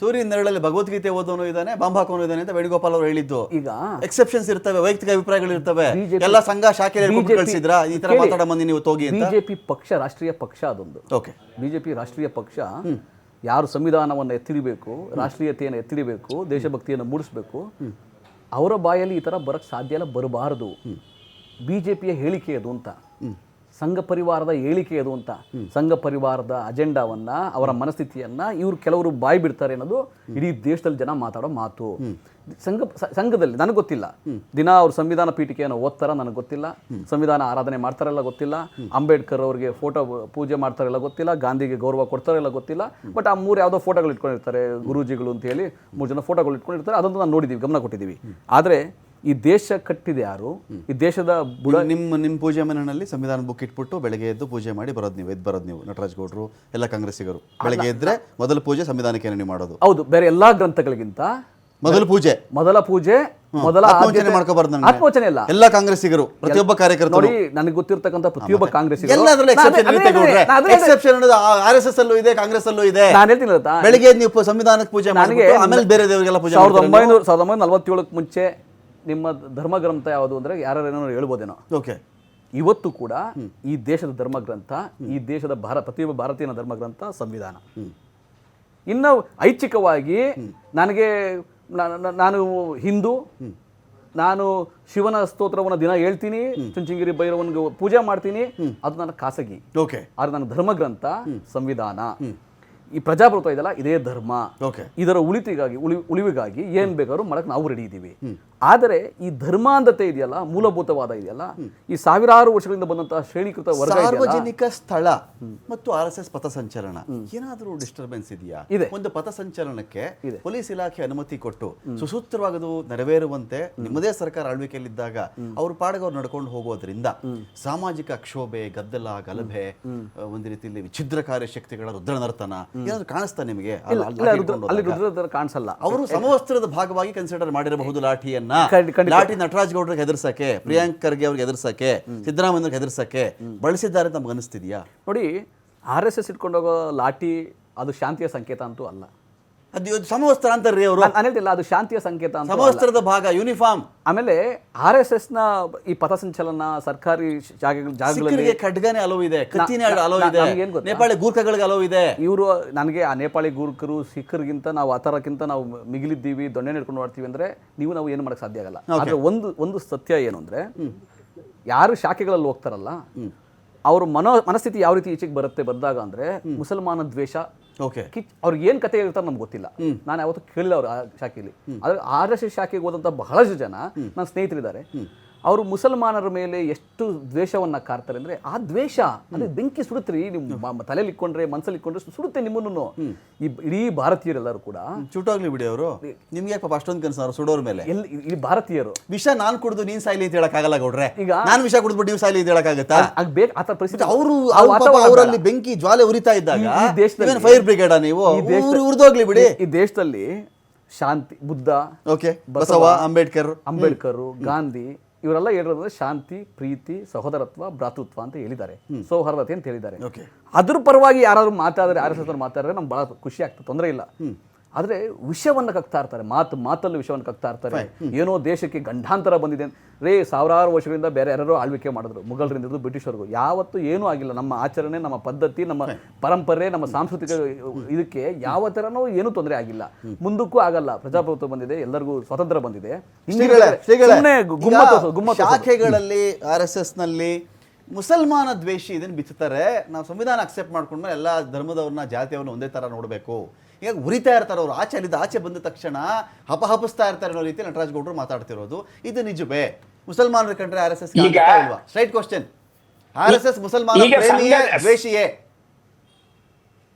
ಸೂರ್ಯ ನೆರಳಲ್ಲಿ ಭಗವದ್ಗೀತೆ ಓದೋನು ಇದ್ದಾನೆ ಬಾಂಬ್ ಹಾಕೋನು ಇದ್ದಾನೆ ಅಂತ ವೇಣುಗೋಪಾಲ್ ಅವರು ಹೇಳಿದ್ದು. ಈಗ? ಎಕ್ಸೆಪ್ಷನ್ಸ್ ಇರ್ತವೆ ವೈಯಕ್ತಿಕ ಅಭಿಪ್ರಾಯಗಳು ಇರ್ತವೆ. ಎಲ್ಲ ಸಂಘ ಶಾಖೆ BJP ಕಳಿಸಿದ್ರ? ಈ ತರ ಮಾತಾಡ ಮಂದಿ ನೀವು ತೋಗಿ ಬಿಜೆಪಿ ಪಕ್ಷ ರಾಷ್ಟ್ರೀಯ ಪಕ್ಷ ಅದೊಂದು. ಓಕೆ ಬಿಜೆಪಿ ರಾಷ್ಟ್ರೀಯ ಪಕ್ಷ ಯಾರು ಸಂವಿಧಾನವನ್ನು ಎತ್ತಿರಬೇಕು ರಾಷ್ಟ್ರೀಯತೆಯನ್ನು ಎತ್ತಿರಬೇಕು ದೇಶಭಕ್ತಿಯನ್ನು ಮೂಡಿಸಬೇಕು ಅವರ ಬಾಯಲ್ಲಿ ಈ ಥರ ಬರಕ್ಕೆ ಸಾಧ್ಯ ಇಲ್ಲ ಬರಬಾರದು. ಬಿ ಜೆ ಪಿಯ ಹೇಳಿಕೆ ಅದು ಅಂತ. ಸಂಘ ಪರಿವಾರದ ಹೇಳಿಕೆ ಅದು ಅಂತ. ಸಂಘ ಪರಿವಾರದ ಅಜೆಂಡಾವನ್ನ ಅವರ ಮನಸ್ಥಿತಿಯನ್ನ ಇವರು ಕೆಲವರು ಬಾಯಿ ಬಿಡ್ತಾರೆ ಅನ್ನೋದು ಇಡೀ ದೇಶದಲ್ಲಿ ಜನ ಮಾತಾಡೋ ಮಾತು. ಸಂಘ ಸಂಘದಲ್ಲಿ ನನಗೆ ಗೊತ್ತಿಲ್ಲ. ದಿನ ಅವರು ಸಂವಿಧಾನ ಪೀಠಿಕೆಯನ್ನು ಓದ್ತಾರ ನನಗೆ ಗೊತ್ತಿಲ್ಲ. ಸಂವಿಧಾನ ಆರಾಧನೆ ಮಾಡ್ತಾರಲ್ಲ ಗೊತ್ತಿಲ್ಲ. ಅಂಬೇಡ್ಕರ್ ಅವರಿಗೆ ಫೋಟೋ ಪೂಜೆ ಮಾಡ್ತಾರಲ್ಲ ಗೊತ್ತಿಲ್ಲ. ಗಾಂಧಿಗೆ ಗೌರವ ಕೊಡ್ತಾರಲ್ಲ ಗೊತ್ತಿಲ್ಲ. ಬಟ್ ಆ ಮೂರು ಯಾವುದೋ ಫೋಟೋಗಳು ಇಟ್ಕೊಂಡಿರ್ತಾರೆ ಗುರೂಜಿಗಳು ಅಂತ ಹೇಳಿ ಮೂರು ಜನ ಫೋಟೋಗಳು ಇಟ್ಕೊಂಡಿರ್ತಾರೆ. ಅದೊಂದು ನಾನು ನೋಡಿದ್ದೀವಿ ಗಮನ ಕೊಟ್ಟಿದ್ದೀವಿ ಆದರೆ ಈ ದೇಶ ಕಟ್ಟಿದೆ ಯಾರು? ಈ ದೇಶದ ಬುಡ ನಿಮ್ಮ ನಿಮ್ಮ ಪೂಜೆ ಮನೆಯಲ್ಲಿ ಸಂವಿಧಾನ ಬುಕ್ ಇಟ್ಬಿಟ್ಟು ಬೆಳಗ್ಗೆ ಎದ್ದು ಪೂಜೆ ಮಾಡಿ ಬರೋದು ನೀವು ಎದ್ದು ಬರೋದು ನೀವು ನಟರಾಜ್ ಗೌಡ್ರು ಎಲ್ಲ ಕಾಂಗ್ರೆಸ್ಸಿಗರು. ಬೆಳಗ್ಗೆ ಎದ್ರೆ ಮೊದಲ ಪೂಜೆ ಸಂವಿಧಾನಕ್ಕೆ ನೀವು ಮಾಡೋದು. ಹೌದು ಬೇರೆ ಎಲ್ಲಾ ಗ್ರಂಥಗಳಿಗಿಂತ ಮೊದಲ ಪೂಜೆ. ಮೊದಲ ಪೂಜೆ ಮೊದಲ ಮಾಡ್ಕೋಬಾರ್ದು ಆಲೋಚನೆ ಇಲ್ಲ. ಎಲ್ಲ ಕಾಂಗ್ರೆಸ್ಸಿಗರು ಪ್ರತಿಯೊಬ್ಬ ಕಾರ್ಯಕರ್ತರು. ನೋಡಿ ನನಗೆ ಗೊತ್ತಿರ್ತಕ್ಕಂಥ ಪ್ರತಿಯೊಬ್ಬ Congress exception R S S ಅಲ್ಲೂ ಇದೆ ಕಾಂಗ್ರೆಸ್ ಅಲ್ಲೂ ಇದೆ ನಾನು ಹೇಳ್ತೀನಿ? ಬೆಳಿಗ್ಗೆ ನೀವು ಸಂವಿಧಾನಕ್ಕೆ ಪೂಜೆ ಮಾಡಿ ಆಮೇಲೆ ಬೇರೆ ದೇವರಿಗೆಲ್ಲ ಪೂಜೆ ಸಾವಿರದ ಒಂಬೈನೂರ ಸಾವಿರದ ಒಂಬೈನೂರ ನಲವತ್ತೇಳಕ್ಕೆ ಮುಂಚೆ ನಿಮ್ಮ ಧರ್ಮಗ್ರಂಥ ಯಾವುದು ಅಂದ್ರೆ ಯಾರೇನೋ ಹೇಳ್ಬೋದೇನೋ? ಓಕೆ. ಇವತ್ತು ಕೂಡ ಈ ದೇಶದ ಧರ್ಮಗ್ರಂಥ ಈ ದೇಶದ ಭಾರ ಪ್ರತಿಯೊಬ್ಬ ಭಾರತೀಯನ ಧರ್ಮಗ್ರಂಥ ಸಂವಿಧಾನ. ಇನ್ನು ಐಚ್ಛಿಕವಾಗಿ ನನಗೆ ನಾನು ಹಿಂದೂ ನಾನು ಶಿವನ ಸ್ತೋತ್ರವನ್ನು ದಿನ ಹೇಳ್ತೀನಿ ಚುಂಚನಗಿರಿ ಭೈರವನ್ಗೆ ಪೂಜೆ ಮಾಡ್ತೀನಿ ಅದು ನನ್ನ ಖಾಸಗಿ. ಓಕೆ. ಆದ್ರೆ ನನ್ನ ಧರ್ಮಗ್ರಂಥ ಸಂವಿಧಾನ. ಈ ಪ್ರಜಾಪ್ರಭುತ್ವ ಇದೆಯಲ್ಲ ಇದೇ ಧರ್ಮ. ಓಕೆ. ಇದರ ಉಳಿತಿಗಾಗಿ ಉಳಿ ಉಳಿವಿಗಾಗಿ ಏನ್ ಬೇಕಾದ್ರೂ ಮಾಡಕ್ ನಾವು ರೆಡಿ ಇದ್ದೀವಿ ಆದರೆ ಈ ಧರ್ಮಾಂಧತೆ ಇದೆಯಲ್ಲ ಮೂಲಭೂತವಾದ ಇದೆಯಲ್ಲ ಈ ಸಾವಿರಾರು ವರ್ಷಗಳಿಂದ ಬಂದಂತಹ ಶ್ರೇಣೀಕೃತ ವರ್ಗ ಸಾರ್ವಜನಿಕ ಸ್ಥಳ ಮತ್ತು ಆರ್ ಎಸ್ ಎಸ್ ಪಥಸಂಚಲನ. ಏನಾದರೂ ಡಿಸ್ಟರ್ಬೆನ್ಸ್ ಇದೆಯಾ? ಇದೆ. ಒಂದು ಪಥಸಂಚಲನಕ್ಕೆ. ಪೊಲೀಸ್ ಇಲಾಖೆ ಅನುಮತಿ ಕೊಟ್ಟು ಸುಸೂತ್ರವಾಗದು ನೆರವೇರುವಂತೆ ನಿಮ್ಮದೇ ಸರ್ಕಾರ ಆಳ್ವಿಕೆಯಲ್ಲಿದ್ದಾಗ ಅವ್ರ ಪಾಡಿಗೆ ಅವ್ರು ನಡ್ಕೊಂಡು ಹೋಗೋದ್ರಿಂದ ಸಾಮಾಜಿಕ ಕ್ಷೋಭೆ ಗದ್ದಲ ಗಲಭೆ ಒಂದು ರೀತಿಯಲ್ಲಿ ವಿಚ್ಛಿದ್ರಕಾರಿ ಶಕ್ತಿಗಳ ರುದ್ರನರ್ತನ ಏನಾದ್ರು ಕಾಣಿಸ್ತಾ ನಿಮಗೆ? ಅಲ್ಲಿ- ಕಾಣಿಸಲ್ಲ. ಅವರು ಸಮವಸ್ತ್ರದ ಭಾಗವಾಗಿ ಕನ್ಸಿಡರ್ ಮಾಡಿರಬಹುದು ಲಾಠಿಯನ್ನ. ಖಂಡಿತ- ಲಾಟಿ ಲಾಠಿ ನಟರಾಜ್ ಗೌಡ್ರಿಗೆ ಹೆದರ್ಸಕ್ಕೆ ಪ್ರಿಯಾಂಕ್ ಖರ್ಗೆ ಅವ್ರಿಗೆ ಹೆದರ್ಸಕ್ಕೆ ಸಿದ್ದರಾಮಯ್ಯವ್ರಿಗೆ ಹೆದರ್ಸಕ್ಕೆ ಬಳಸಿದ್ದಾರೆ ಅಂತ ನಮ್ಗೆ ಅನಿಸ್ತಿದ್ಯಾ? ನೋಡಿ ಆರ್ ಎಸ್ ಎಸ್ ಇಟ್ಕೊಂಡೋಗೋ ಲಾಠಿ ಅದು ಶಾಂತಿಯ ಸಂಕೇತ ಅಂತೂ ಅಲ್ಲ. ಅದು ಇವತ್ತು ಸಮವಸ್ತ್ರ ಅಂತಾರ್ರಿ ಅವರು. ನಾನು ಹೇಳ್ತಿಲ್ಲ ಅದು ಶಾಂತಿಯ ಸಂಕೇತ ಅಂತ ಸಮವಸ್ತ್ರದ ಭಾಗ ಯೂನಿಫಾರ್ಮ್ ಆಮೇಲೆ ಆರ್ ಎಸ್ ಎಸ್ನ ಈ ಪಥಸಂಚಲನ ಸರ್ಕಾರಿ ಜಾಗಗಳು ಜಾಗಗಳಲ್ಲಿ ಸಿಕ್ಕರಿಗೆ ಖಡ್ಗನೆ ಅಲೋ ಇದೆ ಕತ್ತಿನ ಅಲೋ ಇದೆ? ನೇಪಾಳಿ ಗೂರ್ಖಗಳಿಗೆ ಅಲೋ ಇದೆ. ಇವರು ನನಗೆ ಆ ನೇಪಾಳಿ ಗೂರ್ಖರು ಸಿಖ್ಖರಿಗಿಂತ ನಾವು ಆ ಥರಕ್ಕಿಂತ ನಾವು ಮಿಗಿಲಿದ್ದೀವಿ ದೊಣ್ಣೆ ಹಿಡ್ಕೊಂಡು ಮಾಡ್ತೀವಿ ಅಂದ್ರೆ ನೀವು ನಾವು ಏನು ಮಾಡಕ್ ಸಾಧ್ಯ ಆಗಲ್ಲ. ಆದ್ರೆ ಒಂದು ಒಂದು ಸತ್ಯ ಏನು ಅಂದ್ರೆ ಯಾರು ಶಾಖೆಗಳಲ್ಲಿ ಹೋಗ್ತಾರಲ್ಲ ಅವ್ರ ಮನೋ ಮನಸ್ಥಿತಿ ಯಾವ ರೀತಿ ಈಚೆಗೆ ಬರುತ್ತೆ ಬಂದಾಗ ಅಂದ್ರೆ ಮುಸಲ್ಮಾನ ದ್ವೇಷ ಓಕೆ. ಕಿಚ್ ಅವ್ರಿಗೆ ಏನ್ ಕತೆ ಹೇಳ್ತಾರೆ ನಮ್ಗೆ ಗೊತ್ತಿಲ್ಲ. ನಾನು ಯಾವತ್ತೂ ಕೇಳಿಲ್ಲ ಅವ್ರ ಆ ಶಾಖೆಯಲ್ಲಿ. ಆದ್ರೆ ಆರ್ ಎಸ್ ಎಸ್ ಶಾಖೆಗೆ ಹೋದಂತ ಬಹಳಷ್ಟು ಜನ ನನ್ನ ಸ್ನೇಹಿತರಿದ್ದಾರೆ. ಅವರು ಮುಸಲ್ಮಾನರ ಮೇಲೆ ಎಷ್ಟು ದ್ವೇಷವನ್ನ ಕಾರ್ತಾರೆ ಅಂದ್ರೆ ಆ ದ್ವೇಷ ಅದು ಬೆಂಕಿ ಸುಡುತ್ತೀರಿ ನಿಮ್ಮ ತಲೆಯಲ್ಲಿ ಇಕ್ಕೊಂಡ್ರೆ ಮನಸ್ಸಲ್ಲಿ ಇಕ್ಕೊಂಡ್ರೆ ಸುಡುತ್ತೆ ನಿಮ್ಮನ್ನು. ಈ ಇಡೀ ಭಾರತೀಯರೆಲ್ಲರೂ ಕೂಡ. ಚೂಟಾಗ್ಲಿ ಬಿಡಿ ಅವರು. ನಿಮ್ಗೆ ಪಾಪ ಅಷ್ಟೊಂದು ಕನಸು ಅವರು ಸುಡೋರ್ ಮೇಲೆ? ಎಲ್ಲಿ ಈ ಭಾರತೀಯರು. ವಿಷ ನಾನ್ ಕುಡಿದು ನೀನ್ ಸಾಯಿಲಿ ಅಂತ ಹೇಳಕ್ಕಾಗಲ್ಲ ಗೌಡ್ರೆ. ಈಗ- ನಾನ್ ವಿಷ ಕುಡಿದ್ಬಿಟ್ಟು ನೀವು ಸಾಯ್ಲಿ ಅಂತ ಹೇಳಕ್ಕಾಗತ್ತಾ ಆಗ ಬೇಕು ಆ ಥರ ಪರಿಸ್ಥಿತಿ ಅವರು ಅವರಲ್ಲಿ ಬೆಂಕಿ ಜ್ವಾಲೆ ಉರಿತಾ ಇದ್ದಾಗ ದೇಶದಲ್ಲಿ- ಫೈರ್ ಬ್ರಿಗೇಡ ನೀವು? ಉರಿದೋಗ್ಲಿ ಬಿಡಿ. ಈ- ಈ ದೇಶದಲ್ಲಿ ಶಾಂತಿ ಬುದ್ಧ ಓಕೆ ಬಸವ ಅಂಬೇಡ್ಕರ್. ಅಂಬೇಡ್ಕರ್ ಗಾಂಧಿ ಇವರೆಲ್ಲ ಹೇಳಿರೋದ್ರೆ ಶಾಂತಿ ಪ್ರೀತಿ ಸಹೋದರತ್ವ ಭ್ರಾತೃತ್ವ ಅಂತ ಹೇಳಿದ್ದಾರೆ. ಸೌಹಾರ್ದತೆ ಅಂತ ಹೇಳಿದ್ದಾರೆ. ಓಕೆ. ಅದ್ರ ಪರವಾಗಿ ಯಾರಾದ್ರೂ ಮಾತಾಡಿದ್ರೆ ಆರ್ ಎಸ್ ಎಸ್ ಮಾತಾಡಿದ್ರೆ ನಮ್ಗೆ ಬಹಳ ಖುಷಿ ಆಗ್ತದೆ ತೊಂದರೆ ಇಲ್ಲ. ಆದ್ರೆ ವಿಷವನ್ನು ಕಕ್ತಾ ಇರ್ತಾರೆ ಮಾತು ಮಾತಲ್ಲಿ ವಿಷಯವನ್ನು ಕಕ್ತಾ ಇರ್ತಾರೆ. ಏನೋ ದೇಶಕ್ಕೆ ಗಂಡಾಂತರ ಬಂದಿದೆ. ರೇ ಸಾವಿರಾರು ವರ್ಷಗಳಿಂದ ಬೇರೆ ಯಾರು ಆಳ್ವಿಕೆ ಮಾಡಿದ್ರು ಮುಘಲರಿಂದ ಹಿಡಿದು ಬ್ರಿಟಿಷರ್ಗೂ. ಯಾವತ್ತೂ ಏನೂ ಆಗಿಲ್ಲ. ನಮ್ಮ ಆಚರಣೆ ನಮ್ಮ ಪದ್ಧತಿ ನಮ್ಮ ಪರಂಪರೆ ನಮ್ಮ ಸಾಂಸ್ಕೃತಿಕ ಇದಕ್ಕೆ ಯಾವ ಥರನೂ ಏನೂ ತೊಂದರೆ ಆಗಿಲ್ಲ. ಮುಂದಕ್ಕೂ ಆಗಲ್ಲ. ಪ್ರಜಾಪ್ರಭುತ್ವ ಬಂದಿದೆ ಎಲ್ಲರಿಗೂ ಸ್ವಾತಂತ್ರ್ಯ ಬಂದಿದೆ. ಶಾಖೆಗಳಲ್ಲಿ ಆರ್ ಎಸ್ ಎಸ್ನಲ್ಲಿ ಮುಸಲ್ಮಾನ ದ್ವೇಷಿ ಇದನ್ನು ಬಿಚ್ಚುತ್ತಾರೆ. ನಾವು ಸಂವಿಧಾನ ಅಕ್ಸೆಪ್ಟ್ ಮಾಡ್ಕೊಂಡ್ಮೇಲೆ ಎಲ್ಲ ಧರ್ಮದವ್ರನ್ನ ಜಾತಿಯವ್ರನ್ನ ಒಂದೇ ತರ ನೋಡಬೇಕು. ಈಗ ಉರಿತಾ ಇರ್ತಾರೆ ಅವರು. ಆಚೆ ಅಲ್ಲಿದ್ದ ಆಚೆ ಬಂದ ತಕ್ಷಣ ಹಪಹಪಿಸ್ತಾ ಇರ್ತಾರೆ ಅನ್ನೋ ರೀತಿ ನಟರಾಜ್ ಗೌಡ್ರು ಮಾತಾಡ್ತಿರೋದು. ಇದು ನಿಜವೇ. ಮುಸಲ್ಮಾನರು ಕಂಡ್ರೆ ಆರ್ ಎಸ್ ಎಸ್ ಇಲ್ವಾ straight question R S S ಮುಸಲ್ಮಾನ ದ್ವೇಷಿಯೇ?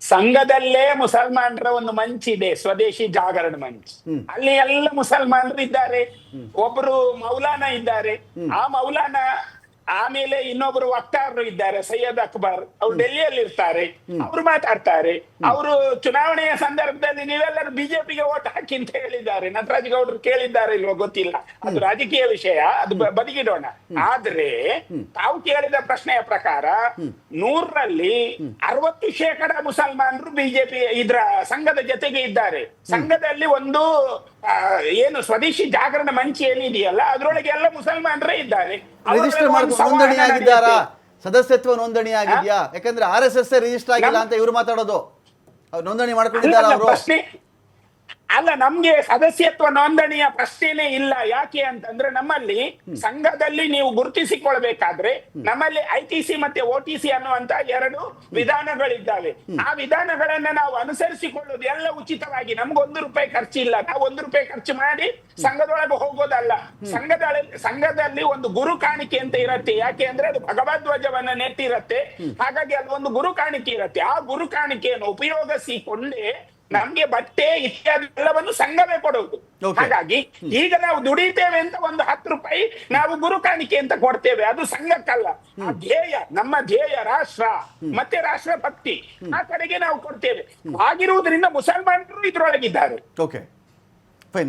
ಸಂಘದಲ್ಲೇ ಮುಸಲ್ಮಾನರ ಒಂದು ಮಂಚ್ ಇದೆ ಸ್ವದೇಶಿ ಜಾಗರಣ ಮಂಚ್. ಅಲ್ಲಿ ಎಲ್ಲ ಮುಸಲ್ಮಾನರು ಇದ್ದಾರೆ. ಒಬ್ರು ಮೌಲಾನ ಇದ್ದಾರೆ. ಆ ಮೌಲಾನ ಆಮೇಲೆ ಇನ್ನೊಬ್ರು ವಕ್ತಾರರು ಇದ್ದಾರೆ ಸೈಯದ್ ಅಕ್ಬರ್. ಅವ್ರು ಡೆಲ್ಲಿಯಲ್ಲಿ ಇರ್ತಾರೆ ಅವ್ರು ಮಾತಾಡ್ತಾರೆ. ಅವರು ಚುನಾವಣೆಯ ಸಂದರ್ಭದಲ್ಲಿ ನೀವೆಲ್ಲರೂ ಬಿಜೆಪಿಗೆ ಓಟ್ ಹಾಕಿ ಅಂತ ಹೇಳಿದ್ದಾರೆ. ನಟರಾಜ್ ಗೌಡ್ರು ಕೇಳಿದ್ದಾರೆ ಇಲ್ವೋ ಗೊತ್ತಿಲ್ಲ. ಅದು ರಾಜಕೀಯ ವಿಷಯ. ಅದು ಬದಿಗಿಡೋಣ. ಆದ್ರೆ ತಾವು ಕೇಳಿದ ಪ್ರಶ್ನೆಯ ಪ್ರಕಾರ ನೂರರಲ್ಲಿ ಅರವತ್ತು ಶೇಕಡ ಮುಸಲ್ಮಾನರು ಬಿಜೆಪಿ ಇದ್ರ ಸಂಘದ ಜೊತೆಗೆ ಇದ್ದಾರೆ. ಸಂಘದಲ್ಲಿ ಒಂದು ಏನು ಸ್ವದೇಶಿ ಜಾಗರಣ ಮಂಚ ಏನಿದೆಯಲ್ಲ ಅದರೊಳಗೆ ಎಲ್ಲ ಮುಸಲ್ಮಾನರೇ ಇದ್ದಾರೆ. ರಿಜಿಸ್ಟರ್ ಅವರಲ್ಲಿ ಮಾಡ್ಕೊಂಡು ಒಂದು ನೋಂದಣಿ ಆಗಿದ್ದಾರಾ ಸದಸ್ಯತ್ವ ನೋಂದಣಿ ಆಗಿದೆಯಾ ಯಾಕಂದ್ರೆ ಆರ್ ಎಸ್ ಎಸ್ ರಿಜಿಸ್ಟರ್ ಆಗಿಲ್ಲ ಅಂತ ಇವ್ರು ಮಾತಾಡೋದು. ಅವ್ರು ನೋಂದಣಿ ಮಾಡ್ಕೊಂಡಿದ್ದಾರೆ ಅವರು? ಅಲ್ಲ ನಮ್ಗೆ ಸದಸ್ಯತ್ವ ನೋಂದಣಿಯ ಪ್ರಶ್ನೆನೇ ಇಲ್ಲ. ಯಾಕೆ ಅಂತಂದ್ರೆ ನಮ್ಮಲ್ಲಿ ಸಂಘದಲ್ಲಿ ನೀವು ಗುರುತಿಸಿಕೊಳ್ಬೇಕಾದ್ರೆ ನಮ್ಮಲ್ಲಿ ಐ ಟಿ ಸಿ ಮತ್ತೆ ಓ ಟಿ ಸಿ ಅನ್ನುವಂತ ಎರಡು ವಿಧಾನಗಳಿದ್ದಾವೆ. ಆ ವಿಧಾನಗಳನ್ನ ನಾವು ಅನುಸರಿಸಿಕೊಳ್ಳೋದು ಎಲ್ಲ ಉಚಿತವಾಗಿ. ನಮ್ಗೊಂದು ರೂಪಾಯಿ ಖರ್ಚಿಲ್ಲ. ನಾವು ಒಂದು ರೂಪಾಯಿ ಖರ್ಚು ಮಾಡಿ ಸಂಘದೊಳಗೆ ಹೋಗೋದಲ್ಲ. ಸಂಘದ ಸಂಘದಲ್ಲಿ ಒಂದು ಗುರು ಕಾಣಿಕೆ ಅಂತ ಇರತ್ತೆ. ಯಾಕೆ ಅಂದ್ರೆ ಅದು ಭಗವಧ್ವಜವನ್ನ ನೆಟ್ಟಿರತ್ತೆ. ಹಾಗಾಗಿ ಅದು ಒಂದು ಗುರು ಕಾಣಿಕೆ ಇರತ್ತೆ. ಆ ಗುರು ಕಾಣಿಕೆಯನ್ನು ಉಪಯೋಗಿಸಿಕೊಂಡೇ ನಮ್ಗೆ ಬಟ್ಟೆ ಇತ್ಯಾದಿ ಎಲ್ಲವನ್ನು ಸಂಘವೇ ಕೊಡುವುದು. ಹಾಗಾಗಿ ಈಗ ನಾವು ದುಡಿತೇವೆ ಅಂತ ಒಂದು ಹತ್ತು ರೂಪಾಯಿ ನಾವು ಗುರು ಕಾಣಿಕೆ ಅಂತ ಕೊಡ್ತೇವೆ. ಅದು ಸಂಘಕ್ಕಲ್ಲ ಆ ಧ್ಯೇಯ ನಮ್ಮ ಧ್ಯೇಯ ರಾಷ್ಟ್ರ ಮತ್ತೆ ರಾಷ್ಟ್ರ ಭಕ್ತಿ ಆ ಕಡೆಗೆ ನಾವು ಕೊಡ್ತೇವೆ. ಆಗಿರುವುದರಿಂದ ಮುಸಲ್ಮಾನರು ಇದ್ರೊಳಗಿದ್ದಾರೆ. ಓಕೆ